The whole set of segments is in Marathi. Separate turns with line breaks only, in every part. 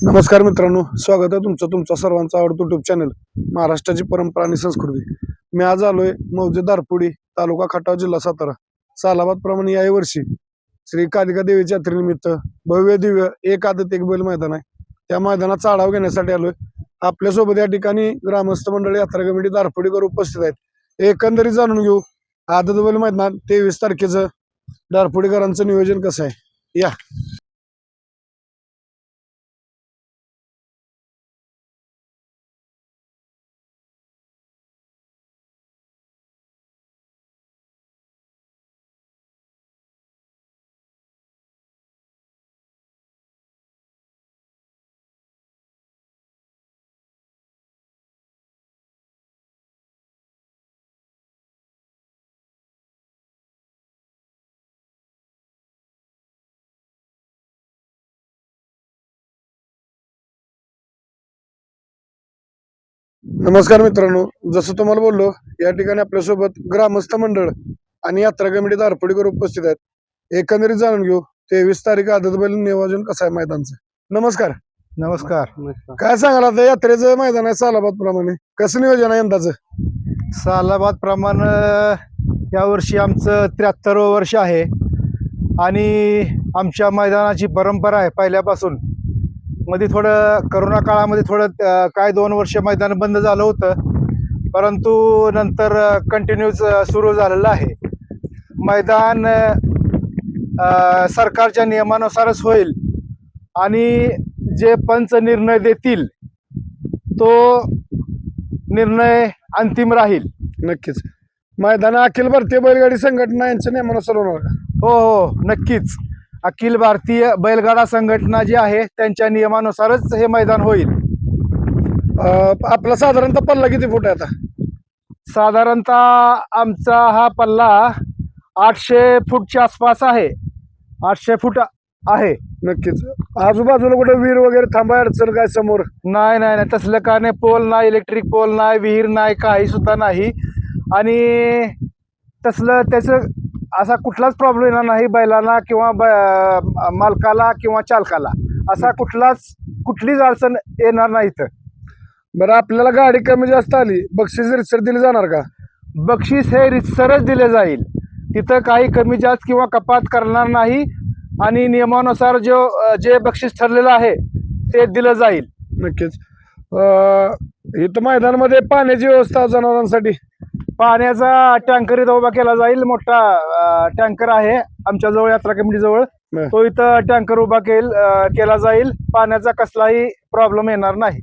नमस्कार मित्रांनो स्वागत आहे तुमचं तुमचा सर्वांचा आवडतो युट्यूब चॅनल महाराष्ट्राची परंपरा आणि संस्कृती. मी आज आलोय मौजे दारपुडी तालुका खटाव जिल्हा सातारा. सालाबाद प्रमाणे याही वर्षी श्री कालिका देवीच्या यात्रेनिमित्त भव्य दिव्य एक आदत एक बैल मैदान आहे. त्या मैदानाचा आढावा घेण्यासाठी आलोय. आपल्यासोबत या ठिकाणी ग्रामस्थ मंडळी यात्रा कमिटी दारपुडीकर उपस्थित आहेत. एकंदरीत जाणून घेऊ आदत बैल मैदान तेवीस तारखेचं दारपुडीकरांचं नियोजन कसं आहे? या. नमस्कार मित्रांनो जसं तुम्हाला बोललो या ठिकाणी आपल्यासोबत ग्रामस्थ मंडळ आणि यात्रा कमिटी दारपडीकर उपस्थित आहेत. एकंदरीत जाणून घेऊ तेवीस तारीख आदत बैल नियोजन कसं आहे मैदानचं? नमस्कार.
नमस्कार.
काय सांगाल आता यात्रेचं मैदान आहे सालाबाद प्रमाणे कसं नियोजन आहे यंदाचं?
सालाबाद प्रमाण यावर्षी आमचं त्र्याहत्तर वर्ष आहे. आणि आमच्या मैदानाची परंपरा आहे पहिल्यापासून. मध्ये थोडं करोना काळामध्ये थोडं काय दोन वर्ष मैदान बंद झालं होतं. परंतु नंतर कंटिन्यूच सुरू झालेलं आहे. मैदान सरकारच्या नियमानुसारच होईल. आणि जे पंच निर्णय देतील तो निर्णय अंतिम राहील.
नक्कीच. मैदान अखिल भारतीय बैलगाडी संघटना यांच्या नियमानुसार होणार?
हो हो नक्कीच. अखिल भारतीय बैलगाडा संघटना जी आहे त्यांच्या नियमानुसारच हे मैदान होईल.
आपला साधारणतः पल्ला किती फूट आहे आता?
साधारणतः आमचा हा पल्ला आठशे फूटच्या आसपास आहे. आठशे फूट आहे.
नक्कीच. आजूबाजूला कुठे वीर वगैरे थांबाय अडचण काय समोर?
नाही नाही नाही. तसलं काय नाही. पोल नाही इलेक्ट्रिक पोल नाही विहीर नाही काही सुद्धा नाही. आणि तसलं त्याचं असा कुठलाच प्रॉब्लेम येणार नाही बैलांना किंवा मालकाला किंवा चालकाला. असा कुठलाच कुठलीच अडचण येणार नाही इथं.
बरं आपल्याला गाडी कमी जास्त आली. बक्षीस रितसर दिली जाणार का?
बक्षीस हे रितसरच दिले जाईल. तिथं काही कमी जास्त किंवा कपात करणार नाही आणि नियमानुसार जो जे बक्षीस ठरलेलं आहे ते दिलं जाईल.
नक्कीच. इथं मैदानामध्ये पाण्याची व्यवस्था जनावरांसाठी.
पाण्याचा टँकर इथं उभा केला जाईल. मोठा टँकर आहे आमच्या जवळ यात्रा कमिटी जवळ.
बर.
तो इथं टँकर उभा केल अ, केला जाईल. पाण्याचा कसलाही प्रॉब्लेम येणार नाही.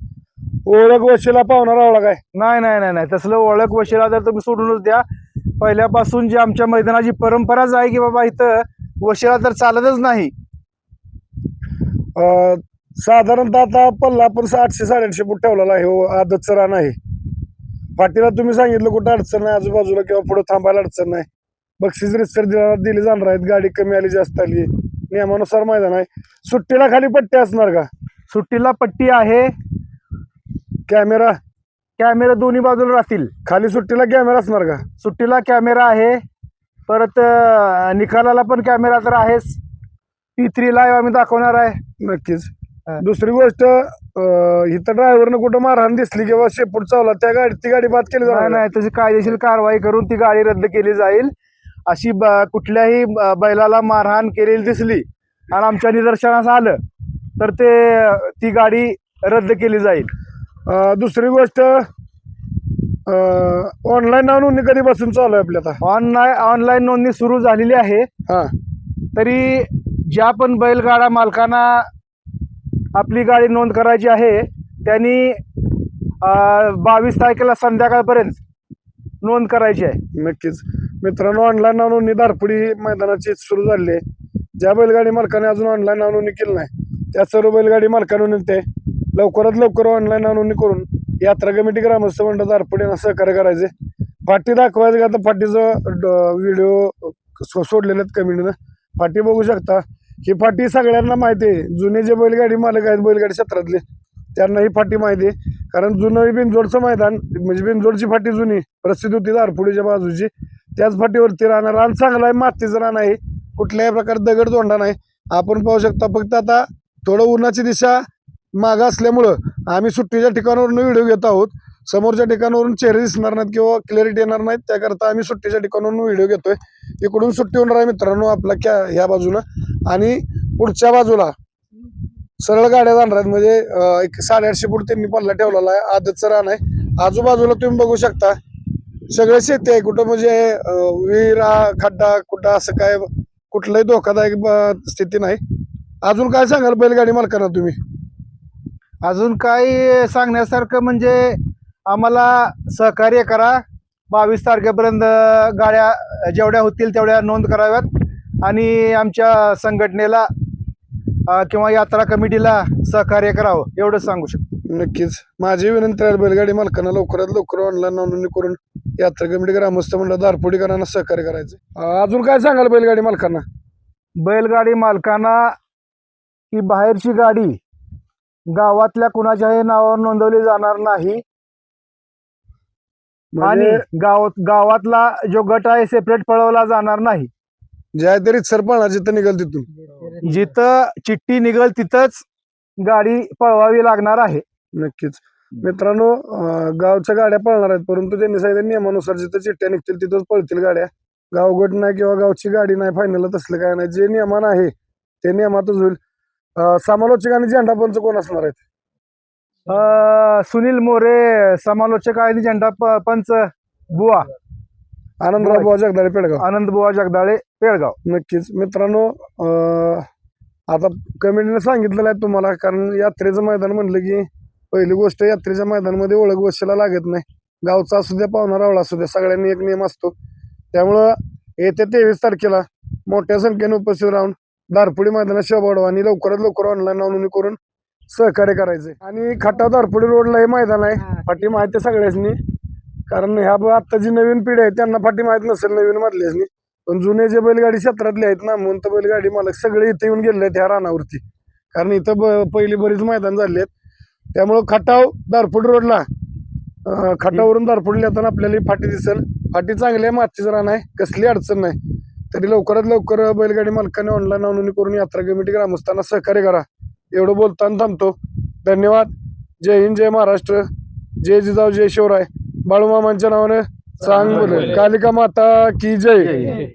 ओळख वशिला पाहुणा रावला काय?
नाही नाही नाही नाही. तसलं ओळख वशिला तर तुम्ही सोडूनच द्या पहिल्यापासून जी आमच्या मैदानाची परंपराच आहे की बाबा इथं वशिला तर चालतच नाही.
अं, साधारणतः आता पल्ला आपण आठशे साडेआठशे फूट ठेवलेला आहे. हो आदतचं रान आहे. पाठीला तुम्ही सांगितलं कुठं अडचण नाही आजूबाजूला किंवा पुढे थांबायला अडचण नाही. बक्षीस रितसर दिला दिली जाणार आहेत गाडी कमी आली जास्त आली. नियमानुसार मैदान आहे. सुट्टीला खाली पट्टी असणार का?
सुट्टीला पट्टी आहे.
कॅमेरा?
कॅमेरा दोन्ही बाजूला राहतील.
खाली सुट्टीला कॅमेरा असणार का?
सुट्टीला कॅमेरा आहे. परत अं, निकालाला पण कॅमेरा तर आहेच. टी थ्री लाईव्ह आम्ही दाखवणार आहे.
नक्कीच.
हा.
दुसरी गोष्ट इथं ड्रायव्हरनं कुठं मारहाण दिसली किंवा शेपूट चावला त्या गाडी ती गाडी बाद केली जाणार
नाही तशी कायदेशीर कारवाई करून ती गाडी रद्द केली जाईल. अशी कुठल्याही बैलाला मारहाण केलेली दिसली आणि आमच्या निदर्शनास आलं तर ते ती गाडी रद्द केली जाईल.
दुसरी गोष्ट ऑनलाईन नोंदणी कधीपासून चालू आहे आपल्या
ऑनलाईन ऑनलाईन नोंदणी सुरू झालेली आहे.
हा.
तरी ज्या पण बैलगाडा मालकांना आपली गाडी नोंद करायची आहे त्यांनी बावीस तारखेला संध्याकाळपर्यंत नोंद करायची आहे.
नक्कीच. मित्रांनो ऑनलाईन नोंदणी दारपुडी मैदानाची सुरू झाली आहे. ज्या बैलगाडी मालकाने अजून ऑनलाईन नाव नोंदणी केली नाही त्या सर्व बैलगाडी मालकाने ते लवकरात लवकर ऑनलाईन नोंदणी करून यात्रा कमिटी ग्रामस्थ मंडळ दारपुडी यांना सहकार्य करायचे. फाटी दाखवायचं का? तर फाटीचं व्हिडिओ सोडलेले आहेत कमिटीनं. फाटी बघू शकता. ही फाटी सगळ्यांना माहिती आहे. जुने जे बैलगाडी मालक आहेत बैलगाडी क्षेत्रातले त्यांना ही फाटी माहिती आहे. कारण जुनं बिनजोडचं मैदान म्हणजे बिनजोडची फाटी जुनी प्रसिद्ध होती दारपुडीच्या बाजूची. त्याच फाटीवरती राहणार रान चांगला आहे मातीचं रान आहे. कुठल्याही प्रकारे दगड तोंडा नाही. आपण पाहू शकता फक्त आता थोडं उन्हाची दिशा मागं असल्यामुळं आम्ही सुट्टीच्या ठिकाणावरून व्हिडिओ घेत आहोत. समोरच्या ठिकाणावरून चेहरे दिसणार नाहीत किंवा क्लॅरिटी येणार नाहीत. त्याकरता आम्ही सुट्टीच्या ठिकाणावरून व्हिडिओ घेतोय. इकडून सुट्टी होणार आहे मित्रांनो आपला क्या ह्या बाजूनं आणि पुढच्या बाजूला सरळ गाड्या जाणार आहेत. म्हणजे एक साडेआठशे फूट त्यांनी पल्ला ठेवलेला आहे. आदतचं रान आहे. आजूबाजूला तुम्ही बघू शकता. सगळे शेती आहे. कुठं म्हणजे विहिरा खड्डा कुठं असं काय कुठलंही धोकादायक स्थिती नाही. अजून काय सांगाल बैलगाडी मालकांना तुम्ही?
अजून काही सांगण्यासारखं म्हणजे आम्हाला सहकार्य करा. बावीस तारखेपर्यंत गाड्या जेवढ्या होतील तेवढ्या नोंद कराव्यात. आणि आमच्या संघटनेला किंवा यात्रा कमिटीला सहकार्य करावं एवढंच सांगू शकतो.
नक्कीच. माझी विनंती आहे बैलगाडी मालकांना लवकरात लवकर ऑनलाईन नोंदणी करून यात्रा कमिटी ग्रामस्थ म्हणलं दारपोडीकरांना सहकार्य करायचं. अजून काय सांगाल बैलगाडी मालकांना?
बैलगाडी मालकांना ही बाहेरची गाडी गावातल्या कुणाच्याही नावावर नोंदवली जाणार नाही. आणि
म्हणजे
गाव गावातला जो गट आहे सेपरेट पळवला जाणार नाही.
ज्या तरी सरपणा जिथं निघाल तिथून.
जिथं चिठ्ठी निघल तिथंच गाडी पळवावी लागणार आहे.
नक्कीच. मित्रांनो गावच्या गाड्या पळणार आहेत परंतु त्यांनी सांगितलं नियमानुसार जिथं चिठ्ठ्या निघतील तिथंच पळतील गाड्या. गावगट नाही किंवा गावची गाडी नाही फायनल तसलं काय नाही. जे नियमान आहे ते नियमातच होईल. समालोचक आणि झेंडा पंच कोण असणार आहेत?
सुनील मोरे समालोचक आणि झेंडा पंच बुवा.
आनंदराव बुवा. जगदाळे पेडगाव.
आनंद बुवा जगदाळे पेळगाव
नक्कीच. मित्रांनो आता कमिटीने सांगितलेलं आहे तुम्हाला कारण यात्रेचं मैदान म्हणलं की पहिली गोष्ट यात्रेच्या मैदानामध्ये ओळख बसायला लागत नाही. गावचा असू द्या पाहुणा रावळा असू द्या सगळ्यांनी एक नियम असतो. त्यामुळं येत्या तेवीस तारखेला मोठ्या संख्येने उपस्थित राहून दारपुडी मैदानात शोभाडवा आणि लवकरात लवकर ऑनलाईन नोंदणी करून सहकार्य करायचे आणि खटाव दारपुडी रोडला हे मैदान आहे. फाटी माहिती आहे सगळ्यांनी कारण ह्या आता जी नवीन पिढी आहे त्यांना फाटी माहीत नसेल नवीन मधल्यासनी. पण जुने जे बैलगाडी क्षेत्रातले आहेत ना म्हणून तर बैलगाडी मालक सगळे इथे येऊन गेले आहेत ह्या रानावरती. कारण इथं पहिली बरीच मैदान झाले आहेत त्यामुळं खटाव दारपुड रोडला खटावरून दारपुडला येताना आपल्याला फाटी दिसेल. फाटी चांगली आहे मातीचं रान आहे. कसली अडचण नाही. तरी लवकरात लवकर बैलगाडी मालकाने ऑनलाईन नोंदणी करून यात्रा कमिटी ग्रामस्थांना सहकार्य करा. एवढं बोलताना थांबतो. धन्यवाद. जय हिंद जय महाराष्ट्र. जय जिजाऊ जय शिवराय. बाळूमामांच्या नावानं सांग बोल कालिका माता की जय.